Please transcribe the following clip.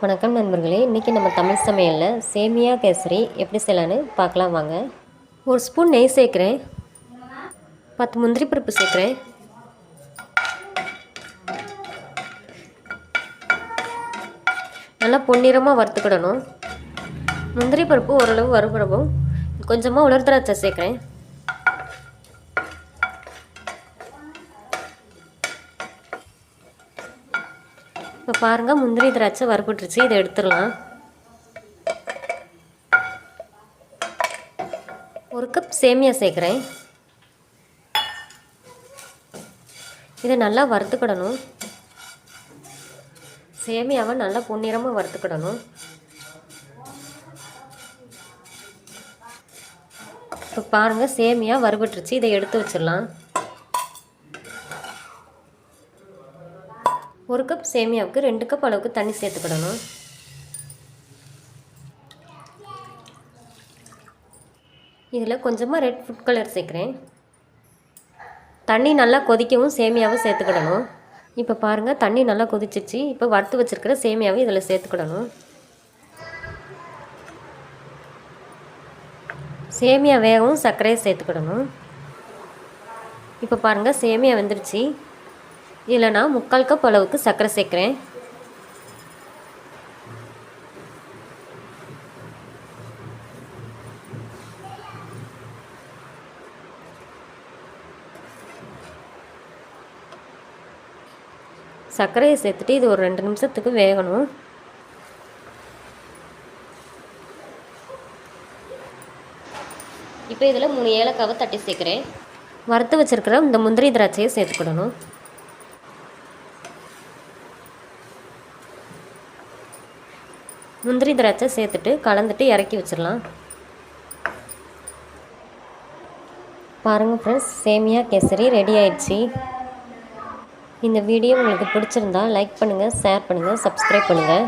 வணக்கம் நண்பர்களே இன்றைக்கி நம்ம தமிழ் சமையலில் சேமியா கேசரி எப்படி செய்யலான்னு பார்க்கலாம் வாங்க. ஒரு ஸ்பூன் நெய் சேர்க்குறேன். பத்து முந்திரி பருப்பு சேர்க்குறேன். நல்லா பொன்னிறமாக வறுத்துக்கிடணும். முந்திரி பருப்பு ஓரளவு வறுபடவும். கொஞ்சமாக உலர் திராட்சை சேர்க்குறேன். இப்போ பாருங்கள் முந்திரி திராட்சை வறுபட்டுருச்சு. இதை எடுத்துடலாம். ஒரு கப் சேமியா சேர்க்குறேன். இதை நல்லா வறுத்துக்கிடணும். சேமியாவை நல்லா பொன்னிறமாக வறுத்துக்கிடணும். இப்போ பாருங்கள் சேமியா வறுபட்டுருச்சு. இதை எடுத்து வச்சிடலாம். ஒரு கப் சேமியாவுக்கு ரெண்டு கப் அளவுக்கு தண்ணி சேர்த்துக்கிடணும். இதில் கொஞ்சமாக ரெட் ஃபுட் கலர் சேர்க்குறேன். தண்ணி நல்லா கொதிக்கவும் சேமியாவும் சேர்த்துக்கிடணும். இப்போ பாருங்கள் தண்ணி நல்லா கொதிச்சிச்சு. இப்போ வறுத்து வச்சுருக்கிற சேமியாவை இதில் சேர்த்துக்கிடணும். சேமியா வேகவும் சர்க்கரையை சேர்த்துக்கிடணும். இப்போ பாருங்கள் சேமியா வெந்துருச்சு. இதில் நான் முக்கால் கப் அளவுக்கு சர்க்கரை சேர்க்குறேன். சர்க்கரையை சேர்த்துட்டு இது ஒரு ரெண்டு நிமிஷத்துக்கு வேகணும். இப்போ இதில் மூணு ஏலக்காவை தட்டி சேர்க்குறேன். வறுத்து வச்சுருக்கிற இந்த முந்திரி திராட்சையை சேர்த்துக்கிடணும். முந்திரி திராட்சை சேர்த்துட்டு கலந்துட்டு இறக்கி வச்சிடலாம். பாருங்கள் ஃப்ரெண்ட்ஸ் சேமியா கேசரி ரெடி ஆயிடுச்சு. இந்த வீடியோ உங்களுக்கு பிடிச்சிருந்தா லைக் பண்ணுங்கள் ஷேர் பண்ணுங்கள் சப்ஸ்கிரைப் பண்ணுங்கள்